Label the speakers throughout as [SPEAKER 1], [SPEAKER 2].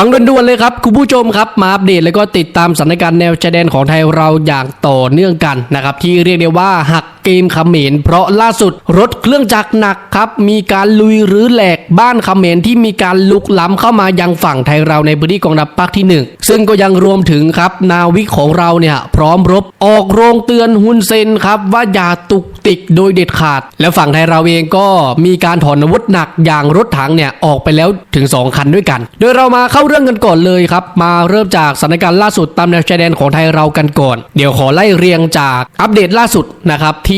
[SPEAKER 1] ฟังด่วนๆเลยครับคุณผู้ชมครับมาอัปเดตแล้วก็ติดตามสถานการณ์แนวชายแดนของไทยเราอย่างต่อเนื่องกันนะครับที่เรียกได้ว่าหัก กมเขมรเพราะล่าสุดรถเครื่องจักรหนักครับมีการลุยหรือแหลกบ้านเขมรที่มีการลุกล้ำเข้ามายังฝั่งไทยเราในพื้นที่กองทัพภาคที่หนึ่งซึ่งก็ยังรวมถึงครับนาวิกของเราเนี่ยพร้อมรบออกโรงเตือนฮุนเซนครับว่าอย่าตุกติกโดยเด็ดขาด แล้วฝั่งไทยเราเองก็มีการถอนอาวุธหนักอย่างรถถังเนี่ยออกไปแล้วถึง 2 คันด้วยกัน โดยเรามาเข้าเรื่องกันก่อนเลยครับมาเริ่มจากสถานการณ์ล่าสุดตามแนวชายแดนของไทยเรากันก่อน เดี๋ยวขอไล่เรียงจากอัปเดตล่าสุดนะครับที่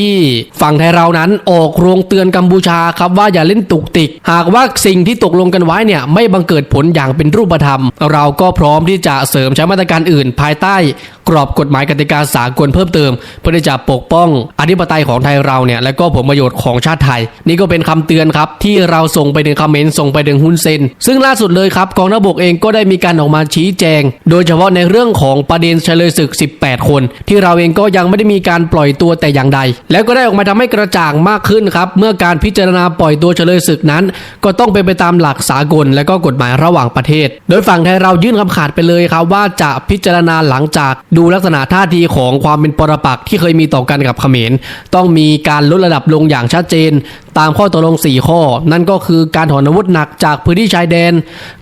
[SPEAKER 1] ฝั่งไทยเรานั้นออกโรงเตือนกัมพูชาครับว่าอย่าเล่นตุกติก หากว่าสิ่งที่ตกลงกันไว้เนี่ยไม่บังเกิดผลอย่างเป็นรูปธรรม เราก็พร้อมที่จะเสริมใช้มาตรการอื่น ภายใต้กรอบกฎหมายกติกาสากลเพิ่มเติม เพื่อที่จะปกป้องอธิปไตยของไทยเราเนี่ยและก็ผลประโยชน์ของชาติไทย นี่ก็เป็นคำเตือนครับที่เราส่งไปถึงคอมเมนต์ส่งไปถึงฮุนเซนซึ่งล่าสุดเลยครับกองทัพบกเองก็ได้มีการออกมาชี้แจง โดยเฉพาะในเรื่องของประเด็นเฉลยศึก 18 คน ที่เราเองก็ยังไม่ได้มีการปล่อยตัวแต่อย่างใดแล้วก็ได้ออกมาทำให้กระจ่างมากขึ้นครับ เมื่อการพิจารณาปล่อยตัวเฉลยศึกนั้น ก็ต้องเป็นไปตามหลักสากลและก็กฎหมายระหว่างประเทศ โดยฝั่งไทยเรายื่นคำขาดไปเลยครับว่าจะพิจารณาหลังจากดูลักษณะท่าทีของความเป็นปรปักษ์ที่เคยมีต่อกันกับเขมร ต้องมีการลดระดับลงอย่างชัดเจน ตามข้อตกลง 4 ข้อ นั่นก็คือการถอนอาวุธหนักจากพื้นที่ชายแดน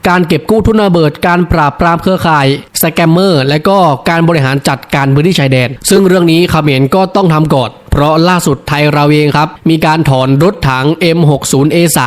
[SPEAKER 1] การเก็บกู้ทุนระเบิด การปราบปรามเครือข่ายสแกมเมอร์ และก็การบริหารจัดการพื้นที่ชายแดน ซึ่งเรื่องนี้เขมรก็ต้องทำก่อน ราะล่าสุดไทยเราเองครับ มีการถอนรถถัง M60A3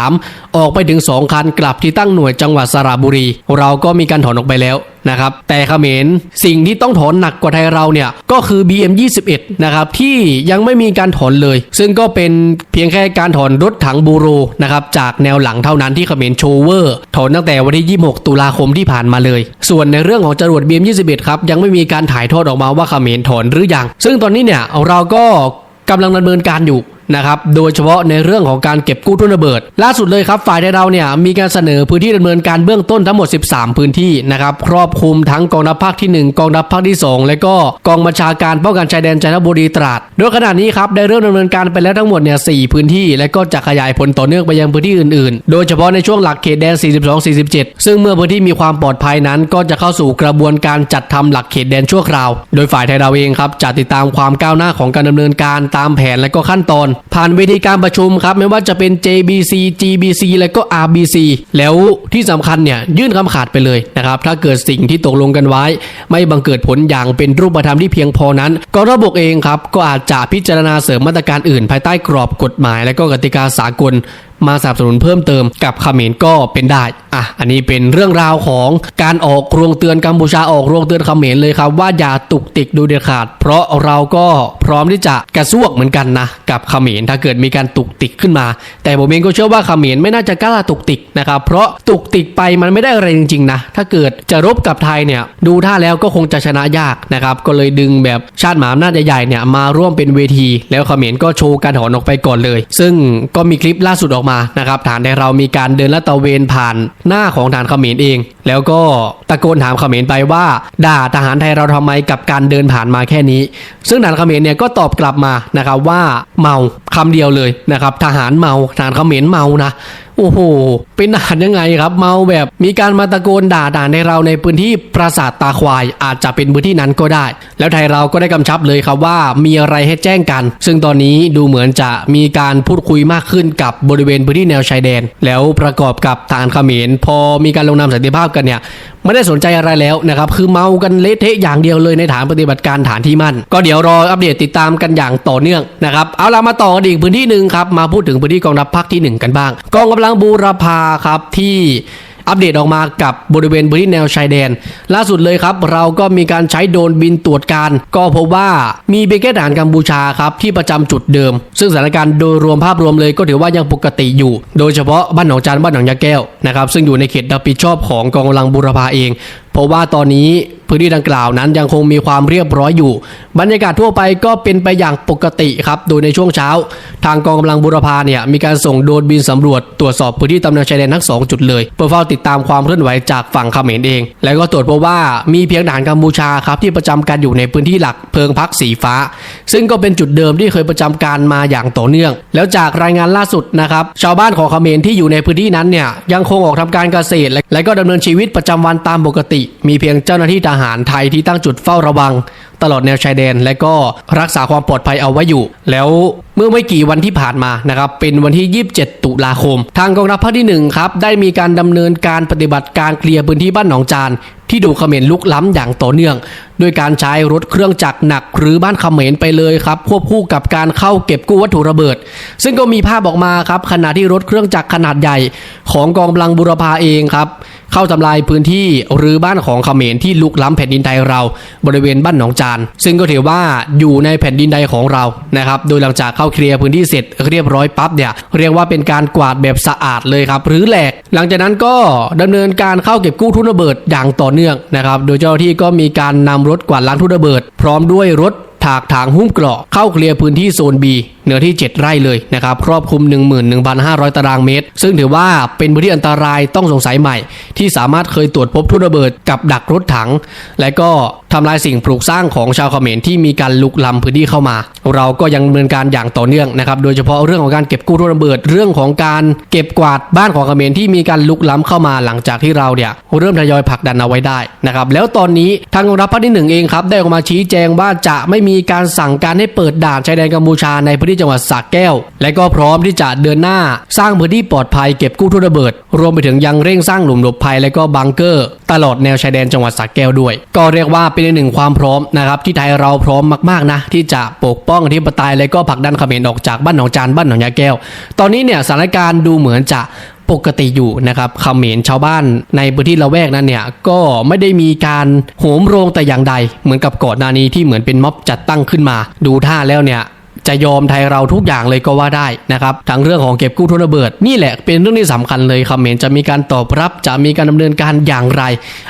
[SPEAKER 1] ออกไปถึง 2 คันกลับที่ตั้งหน่วยจังหวัดสระบุรี เราก็มีการถอนออกไปแล้วนะครับแต่เขมรสิ่งที่ต้องถอนหนักกว่าไทยเราเนี่ยก็คือ BM21 นะครับที่ยังไม่มีการถอนเลย ซึ่งก็เป็นเพียงแค่การถอนรถถังบูโรนะครับจากแนวหลังเท่านั้นที่เขมรโชเวอร์ ถอนตั้งแต่วันที่ 26 ตุลาคมที่ผ่านมาเลย ส่วนในเรื่องของจรวด BM21 ครับยังไม่มีการถ่ายทอดออกมาว่าเขมรถอนหรือยัง ซึ่งตอนนี้เนี่ยเราก็ กำลังดำเนินการอยู่นะครับโดยเฉพาะในเรื่องของการเก็บกู้ทุนระเบิด ล่าสุดเลยครับฝ่ายเราเนี่ยมีการเสนอพื้นที่ดำเนินการเบื้องต้นทั้งหมด 13 พื้นที่นะครับครอบคลุมทั้งกองทัพภาคที่ 1 กองทัพภาคที่ 2 และก็กองบัญชาการป้องกันชายแดนจันทบุรีตราดโดยขณะนี้ครับได้เริ่มดำเนินการไปแล้วทั้งหมดเนี่ยสพื้นที่ และก็จะขยายผลต่อเนื่องไปยังพื้นที่อื่นๆ โดยเฉพาะในช่วงหลักเขตแดน 42-47 ซึ่งเมื่อพื้นที่มีความปลอดภัยนั้น ก็จะเข้าสู่กระบวนการจัดทำหลักเขตแดนชั่วคราว โดยฝ่ายไทยเราเองครับจะติดตามความก้าวหน้าของการดำเนินการตามแผนและก็ขั้นตอนผ่านเวทีการประชุมครับไม่ว่าจะเป็น JBC GBC และก็ RBC แล้วที่สำคัญเนี่ยยื่นคำขาดไปเลยนะครับถ้าเกิดสิ่งที่ตกลงกันไว้ ไม่บังเกิดผลอย่างเป็นรูปธรรมที่เพียงพอนั้นกองทัพบกเองครับก็อาจจะพิจารณาเสริมมาตรการอื่น ภายใต้กรอบกฎหมาย และก็กติกาสากล มาสนับสนุนเพิ่มเติมกับเขมรก็เป็นได้อะอันนี้เป็นเรื่องราวของการออกโรงเตือนกัมพูชาออกโรงเตือนเขมรเลยครับว่าอย่าตุกติกดูเด็ดขาด เพราะเราก็พร้อมที่จะกระซวกเหมือนกันนะกับเขมรถ้าเกิดมีการตุกติกขึ้นมา แต่ผมเองก็เชื่อว่าเขมรไม่น่าจะกล้าตุกติกนะครับเพราะตุกติกไปมันไม่ได้อะไรจริงๆนะถ้าเกิดจะรบกับไทยเนี่ยดูท่าแล้วก็คงจะชนะยากนะครับก็เลยดึงแบบชาติหมาอำนาจใหญ่ๆเนี่ยมาร่วมเป็นเวที แล้วเขมรก็โชว์การถอนออกไปก่อนเลย ซึ่งก็มีคลิปล่าสุดออกมานะครับฐานในเรามีการเดินละตะเวนผ่านหน้าของฐานเขมรเอง แล้วก็ตะโกนถามเขมรไปว่า ด่าทหารไทยเราทำไมกับการเดินผ่านมาแค่นี้ ซึ่งฐานเขมรเนี่ยก็ตอบกลับมานะครับว่าเมาคำเดียวเลยนะครับทหารเมาฐานเขมรเมานะโอ้โห เป็นทหารยังไงครับ เมาแบบมีการมาตะโกนด่าด่าในเราในพื้นที่ปราสาทตาควาย อาจจะเป็นพื้นที่นั้นก็ได้ แล้วไทยเราก็ได้กำชับเลยครับว่ามีอะไรให้แจ้งกัน ซึ่งตอนนี้ดูเหมือนจะมีการพูดคุยมากขึ้นกับบริเวณพื้นที่แนวชายแดน แล้วประกอบกับทางเขมรพอมีการลงนามสันติภาพกันเนี่ย ไม่ได้สนใจอะไรแล้วนะครับคือเมากันเละเทะอย่างเดียวเลยในฐานปฏิบัติการฐานที่มั่น ก็เดี๋ยวรออัปเดตติดตามกันอย่างต่อเนื่องนะครับเอาเรามาต่อกันอีกพื้นที่หนึ่งครับมาพูดถึงพื้นที่กองทัพภาคที่ 1 กันบ้าง กองกำลังบูรพาครับที่ อัปเดตออกมากับบริเวณพื้นที่แนวชายแดน ล่าสุดเลยครับ เราก็มีการใช้โดรนบินตรวจการ ก็พบว่ามีเบเกตฐานกัมพูชาครับที่ประจำจุดเดิม ซึ่งสถานการณ์โดยรวมภาพรวมเลยก็ถือว่ายังปกติอยู่ โดยเฉพาะบ้านหนองจานบ้านหนองยาแก้วนะครับซึ่งอยู่ในเขตรับผิดชอบของกองกำลังบุรพาเอง เพราะว่าตอนนี้พื้นที่ดังกล่าวนั้นยังคงมีความเรียบร้อยอยู่ บรรยากาศทั่วไปก็เป็นไปอย่างปกติครับ โดยในช่วงเช้า ทางกองกำลังบุรพาเนี่ยมีการส่งโดรนบินสำรวจตรวจสอบพื้นที่ตำแหน่งชายแดนทั้งสองจุดเลยเพื่อเฝ้าติดตามความเคลื่อนไหวจากฝั่งเขมรเอง แล้วก็ตรวจพบว่ามีเพียงทหารกัมพูชาครับที่ประจำการอยู่ในพื้นที่หลักเพิงพักสีฟ้า ซึ่งก็เป็นจุดเดิมที่เคยประจำการมาอย่างต่อเนื่อง แล้วจากรายงานล่าสุดนะครับชาวบ้านของเขมรที่อยู่ในพื้นที่นั้นเนี่ยยังคงออกทำการเกษตร และก็ดำเนินชีวิตประจำวันตามปกติ มีเพียงเจ้าหน้าที่ทหารไทยที่ตั้งจุดเฝ้าระวัง ตลอดแนวชายแดน และก็รักษาความปลอดภัยเอาไว้อยู่ แล้วเมื่อไม่กี่วันที่ผ่านมานะครับเป็นวันที่ 27 ตุลาคม ทางกองทัพภาคที่1ครับได้มีการดำเนินการปฏิบัติการเคลียร์พื้นที่บ้านหนองจานที่ดูเขมรลุกล้ำอย่างต่อเนื่องด้วยการใช้รถเครื่องจักรหนักหรือบ้านเขมรไปเลยครับ ควบคู่กับการเข้าเก็บกู้วัตถุระเบิด ซึ่งก็มีภาพออกมาครับขณะที่รถเครื่องจักรขนาดใหญ่ของกองกำลังบุรพาเองครับเข้าทำลายพื้นที่หรือบ้านของเขมรที่ลุกล้ำแผ่นดินไทยเรา บริเวณบ้านหนองจาน ซึ่งก็ถือว่าอยู่ในแผ่นดินใดของเรานะครับโดยหลังจากเข้าเคลียร์พื้นที่เสร็จเรียบร้อยปั๊บเนี่ยเรียกว่าเป็นการกวาดแบบสะอาดเลยครับหรือแหลก หลังจากนั้นก็ดำเนินการเข้าเก็บกู้ทุนระเบิดอย่างต่อเนื่องนะครับโดยเจ้าหน้าที่ก็มีการนำรถกวาดล้างทุ่นระเบิด พร้อมด้วยรถถากถางหุ้มเกราะเข้าเคลียร์พื้นที่โซน B เนื้อที่ 7 ไร่เลยนะครับครอบคลุม 11,500 ตารางเมตร ซึ่งถือว่าเป็นพื้นที่อันตรายต้องสงสัยใหม่ ที่สามารถเคยตรวจพบทุ่นระเบิดกับดักรถถัง และก็ทำลายสิ่งปลูกสร้างของชาวเขมรที่มีการลุกล้ำพื้นที่เข้ามา เราก็ยังดำเนินการอย่างต่อเนื่องนะครับโดยเฉพาะเรื่องของการเก็บกู้ทุ่นระเบิดเรื่องของการเก็บกวาดบ้านของเขมรที่มีการลุกล้ำเข้ามาหลังจากที่เราเนี่ยเริ่มทยอยผลักดันเอาไว้ได้นะครับแล้วตอนนี้ทางกองทัพภาคที่หนึ่งเองครับได้ออกมาชี้แจงว่าจะไม่มีการสั่งการให้เปิดด่านชายแดนกัมพูชาในพื้นที่จังหวัดสระแก้ว และก็พร้อมที่จะเดินหน้า สร้างพื้นที่ปลอดภัยเก็บกู้ทุ่นระเบิด รวมไปถึงยังเร่งสร้างหลุมหลบภัยและก็บังเกอร์ ตลอดแนวชายแดนจังหวัดสระแก้วด้วย ก็เรียกว่าเป็นหนึ่งความพร้อมนะครับที่ไทยเราพร้อมมากๆนะที่จะปกป้องอธิปไตยและก็ผลักดันเขมรออกจากบ้านหนองจานบ้านหนองยาแก้ว ตอนนี้เนี่ยสถานการณ์ดูเหมือนจะปกติอยู่นะครับเขมรชาวบ้านในพื้นที่ละแวกนั้นเนี่ยก็ไม่ได้มีการโหมโรงแต่อย่างใด เหมือนกับก่อนหน้านี้ที่เหมือนเป็นม็อบจัดตั้งขึ้นมา ดูท่าแล้วเนี่ย จะยอมไทยเราทุกอย่างเลยก็ว่าได้นะครับทั้งเรื่องของเก็บกู้ทุนระเบิด นี่แหละเป็นเรื่องที่สำคัญเลยคอมเขมนจะมีการตอบรับจะมีการดำเนินการอย่างไร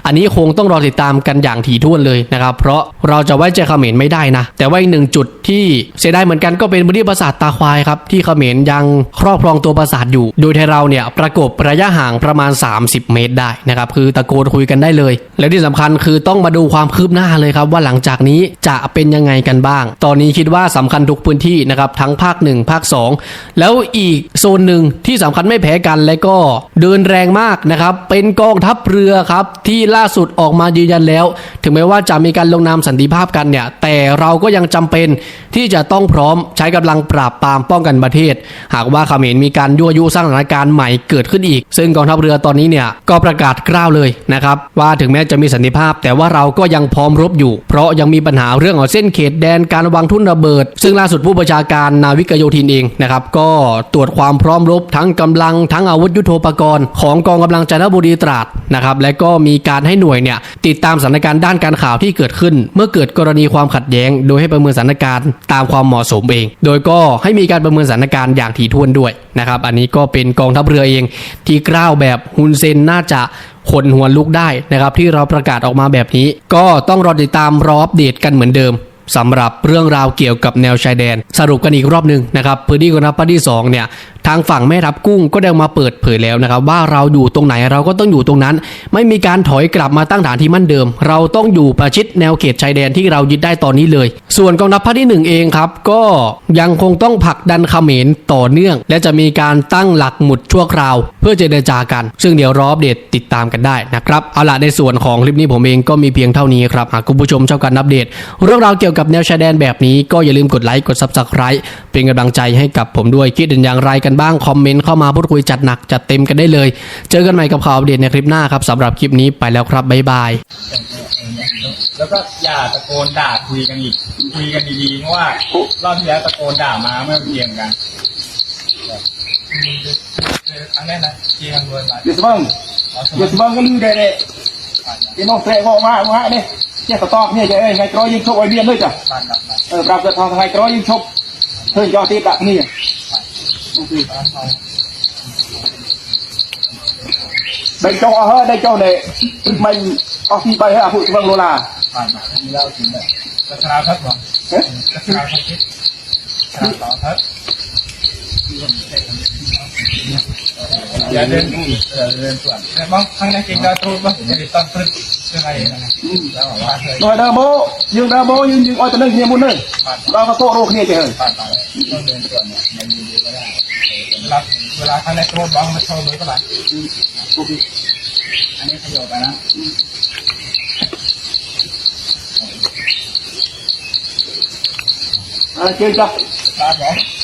[SPEAKER 1] อันนี้คงต้องรอติดตามกันอย่างถี่ถ้วนเลยนะครับเพราะเราจะไว้ใจเขมรไม่ได้นะ แต่ว่าอีกหนึ่งจุดที่เสียดายเหมือนกันก็เป็นพื้นที่ปราสาทตาควายครับที่เขมรยังครอบครองตัวปราสาทอยู่ โดยไทยเราเนี่ยประกบระยะห่างประมาณ 30 เมตรได้นะครับคือตะโกนคุยกันได้เลย และที่สำคัญคือต้องมาดูความคืบหน้าเลยครับว่าหลังจากนี้จะเป็นยังไงกันบ้าง ตอนนี้คิดว่าสำคัญทุกพื้นที่นะครับทั้งภาค 1 ภาค 2 แล้วอีกโซนหนึ่งที่สำคัญไม่แพ้กันและก็เดินแรงมากนะครับเป็นกองทัพเรือครับที่ล่าสุดออกมายืนยันแล้ว ถึงแม้ว่าจะมีการลงนามสันติภาพกันเนี่ยแต่เราก็ยังจำเป็นที่จะต้องพร้อมใช้กำลังปราบปรามป้องกันประเทศ หากว่าเขมรมีการยั่วยุสร้างสถานการณ์ใหม่เกิดขึ้นอีก ซึ่งกองทัพเรือตอนนี้เนี่ยก็ประกาศกล้าวเลยนะครับว่าถึงแม้จะมีสันติภาพ แต่ว่าเราก็ยังพร้อมรบอยู่ เพราะยังมีปัญหาเรื่องของเส้นเขตแดนการวางทุ่นระเบิด ซึ่งล่าสุดผู้บัญชาการนาวิกโยธินเองนะครับก็ตรวจความพร้อมรบทั้งกำลังทั้งอาวุธยุโทโธปกรณ์ของกองกำลังจันทบุรีตราดนะครับและก็มีการให้หน่วยเนี่ยติดตามสถานการณ์ด้านการข่าวที่เกิดขึ้น เมื่อเกิดกรณีความขัดแย้ง โดยให้ประเมินสถานการณ์ตามความเหมาะสมเอง โดยก็ให้มีการประเมินสถานการณ์อย่างถี่ถ้วนด้วยนะครับอันนี้ก็เป็นกองทัพเรือเองที่กล้าวแบบฮุนเซนน่าจะขนหัวลุกได้นะครับที่เราประกาศออกมาแบบนี้ ก็ต้องรอติดตามรออัปเดตกันเหมือนเดิม สำหรับเรื่องราวเกี่ยวกับแนวชายแดน สรุปกันอีกรอบหนึ่งนะครับพื้นที่กองทัพภาคที่2เนี่ยทางฝั่งแม่ทัพกุ้งก็ได้มาเปิดเผยแล้วนะครับ ว่าเราอยู่ตรงไหนเราก็ต้องอยู่ตรงนั้น ไม่มีการถอยกลับมาตั้งฐานที่มั่นเดิม เราต้องอยู่ประชิดแนวเขตชายแดนที่เรายึดได้ตอนนี้เลย ส่วนกองทัพภาคที่ 1 เองครับ ก็ยังคงต้องผลักดันเขมรต่อเนื่อง และจะมีการตั้งหลักหมุดชั่วคราว เพื่อเจรจากัน ซึ่งเดี๋ยวรออัปเดตติดตามกันได้นะครับเอาล่ะในส่วนของคลิปนี้ผมเองก็มีเพียงเท่านี้ครับหากคุณผู้ชมชอบการอัปเดต เรื่องราวเกี่ยวกับแนวชายแดนแบบนี้ก็อย่าลืมกดไลค์กด subscribe เป็นกำลังใจให้กับผมด้วยคิดเห็นอย่างไรกันบ้าง คอมเมนต์เข้ามาพูดคุยจัดหนักจัดเต็มกันได้เลย เจอกันใหม่กับข่าวอัปเดตในคลิปหน้าครับสำหรับคลิปนี้ไปแล้วครับบ๊ายบาย
[SPEAKER 2] แล้วก็อย่าตะโกนด่าคุยกันอีก คุยกันดีๆเพราะว่ารอบที่แล้วตะโกนด่ามาเมื่อเทียงกันครั้งแรกนะเทียงรวยมา
[SPEAKER 3] Dia sebang. Dia sebang kan lu dah dek. Dia mau trek kau mak mak ni. ចេះបន្តគ្នាចេះអីថ្ងៃក្រោយយើងឈប់ឲ្យមានដូចចាអឺប្រាប់គាត់ថាថ្ងៃក្រោយយើងឈប់ធ្វើចោះទៀតដាក់គ្នាដេក
[SPEAKER 2] ចុះអស់ហើយដេ
[SPEAKER 3] កចុះនេះមិនអស់ពី3ហើយអាពួកស្វឹងលូឡាបាទយកជិះទៅស្រាវថឹកបងស្រាវថឹកទៀ
[SPEAKER 4] តស្រាវតថឹក ล่าถึงแบบกระชาพัดหรอ
[SPEAKER 3] เอ๊ะ
[SPEAKER 4] กระชาพัดคิดกระชาต่อพัดอย่าเดินเออเดินส่วนแต่บางครั้งในจริงเราตรูบ้างจะติดต้นพึ่งเรื่องอะไรนะแล้วบอกว่าเคย
[SPEAKER 3] หน่อยเดอโมยืงเดอโมยืงยืงอ้อยตะนึงเฮียมุนนึงเราก็โตโรคเนี่ยเจ้า
[SPEAKER 4] ผ่านไปต้องเดินส่วนเนี่ยมันดีดีก็ได้รับเวลาครั้งในตรูบ้างมาโชว์มือก็ได้อันนี้ขยบไปนะ
[SPEAKER 3] อ่าเจ้าจ้ะ
[SPEAKER 4] ตาบอก
[SPEAKER 3] เ